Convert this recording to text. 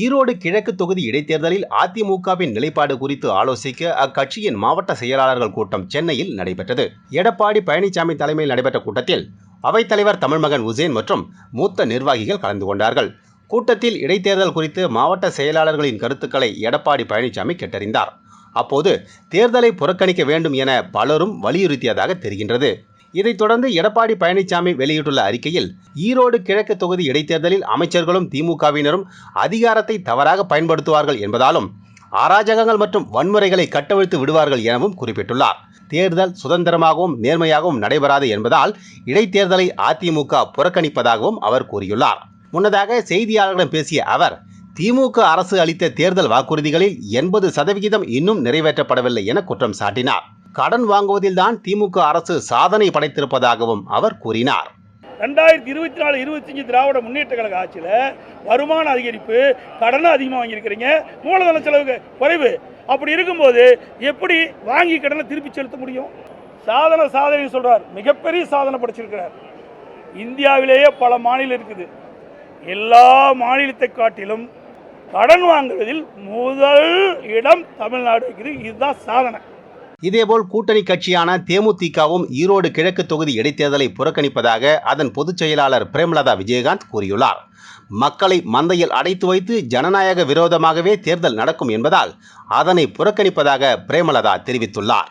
ஈரோடு கிழக்கு தொகுதி இடைத்தேர்தலில் அதிமுகவின் நிலைப்பாடு குறித்து ஆலோசிக்க அக்கட்சியின் மாவட்ட செயலாளர்கள் கூட்டம் சென்னையில் நடைபெற்றது. எடப்பாடி பழனிசாமி தலைமையில் நடைபெற்ற கூட்டத்தில் அவைத்தலைவர் தமிழ்மகன் உசேன் மற்றும் மூத்த நிர்வாகிகள் கலந்து கொண்டார்கள். கூட்டத்தில் இடைத்தேர்தல் குறித்து மாவட்ட செயலாளர்களின் கருத்துக்களை எடப்பாடி பழனிசாமி கேட்டறிந்தார். அப்போது தேர்தலை புறக்கணிக்க வேண்டும் என பலரும் வலியுறுத்தியதாக தெரிகின்றது. இதைத் தொடர்ந்து எடப்பாடி பழனிசாமி வெளியிட்டுள்ள அறிக்கையில் ஈரோடு கிழக்கு தொகுதி இடைத்தேர்தலில் அமைச்சர்களும் திமுகவினரும் அதிகாரத்தை தவறாக பயன்படுத்துவார்கள் என்பதாலும் அராஜகங்கள் மற்றும் வன்முறைகளை கட்டவிழ்த்து விடுவார்கள் எனவும் குறிப்பிட்டுள்ளார். தேர்தல் சுதந்திரமாகவும் நேர்மையாகவும் நடைபெறாது என்பதால் இடைத்தேர்தலை அதிமுக புறக்கணிப்பதாகவும் அவர் கூறியுள்ளார். முன்னதாக செய்தியாளர்களிடம் பேசிய அவர் திமுக அரசு அளித்த தேர்தல் வாக்குறுதிகளில் எண்பது சதவிகிதம் இன்னும் நிறைவேற்றப்படவில்லை என குற்றம் சாட்டினார். கடன் வாங்குவதில்தான் திமுக அரசு சாதனை படைத்திருப்பதாகவும் அவர் கூறினார். ரெண்டாயிரத்தி இருபத்தி நாலு இருபத்தஞ்சு திராவிட முன்னேற்ற கழக ஆட்சியில் வருமான அதிகரிப்பு கடனை அதிகமாக வாங்கியிருக்கிறீங்க மூலதன செலவு குறைவு. அப்படி இருக்கும்போது எப்படி வாங்கி கடனை திருப்பி செலுத்த முடியும்? சாதனை சாதனை சொல்கிறார் மிகப்பெரிய சாதனை படைச்சிருக்கிறார். இந்தியாவிலேயே பல மாநிலம் இருக்குது. எல்லா மாநிலத்தை காட்டிலும் கடன் வாங்குவதில் முதல் இடம் தமிழ்நாடு இருக்குது. இதுதான் சாதனை. இதேபோல் கூட்டணி கட்சியான தேமுதிகவும் ஈரோடு கிழக்கு தொகுதி இடைத்தேர்தலை புறக்கணிப்பதாக அதன் பொதுச் செயலாளர் பிரேமலதா விஜயகாந்த் கூறியுள்ளார். மக்களை மந்தையில் அடைத்து வைத்து ஜனநாயக விரோதமாகவே தேர்தல் நடக்கும் என்பதால் அதனை புறக்கணிப்பதாக பிரேமலதா தெரிவித்துள்ளார்.